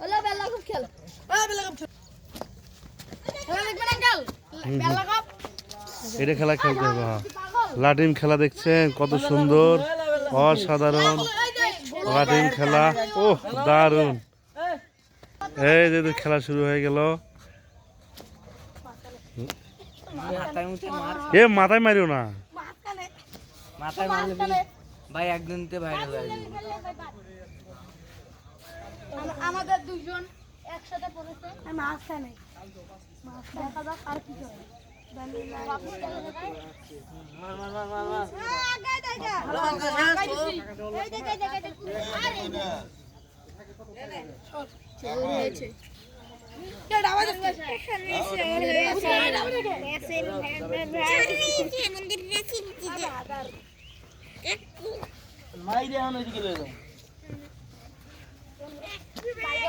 হলো বেলা কাপ খেল। বেলা কাপ খেল। দেখবেন আঙ্কেল বেলা কাপ এটা খেলা খেলতে হবে হ্যাঁ। লাটিম খেলা দেখছেন কত সুন্দর। অসাধারণ। লাটিম খেলা। ও দারুণ। এই যে খেলা শুরু হয়ে গেল। মাথায় এ মাথায় মারিও না। মাথায় মারলে ভাই একদিনতে ভাইরাল হয়ে যাবে। আম- আমাদের দুজন একসাথে পড়েছে মাঝখানে মাঝখানে দেখা যাক আর কি করে বাপু চলে যায়। মার মার মার মার মার আহ, গায়ে দেয়, গায়ে। গায়ে দিছি। এই যে, গায়ে দে, গায়ে দে। আর এই যে। চোর হয়েছে। এটা আমাদের মাই রে এখন ওইদিকে লয়ে যাও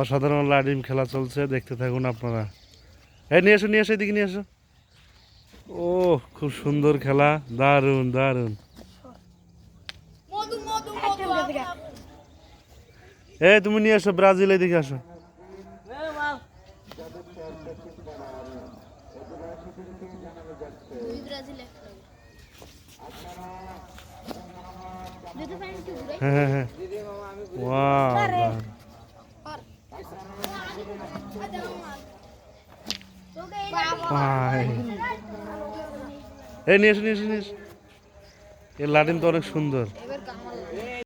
অসাধারণ লাডিম খেলা চলছে দেখতে থাকুন আপনারা। এই নিয়ে এসো নিয়ে এসো এদিকে নিয়ে এসো। ও খুব সুন্দর খেলা। দারুণ দারুণ। এই তুমি নিয়ে এসো ব্রাজিল এদিকে আসো। ব্রাজিল হ্যাঁ হ্যাঁ নিয়ে এসো নিয়ে এসো নিয়ে এসো। এই লাটিন তো অনেক সুন্দর।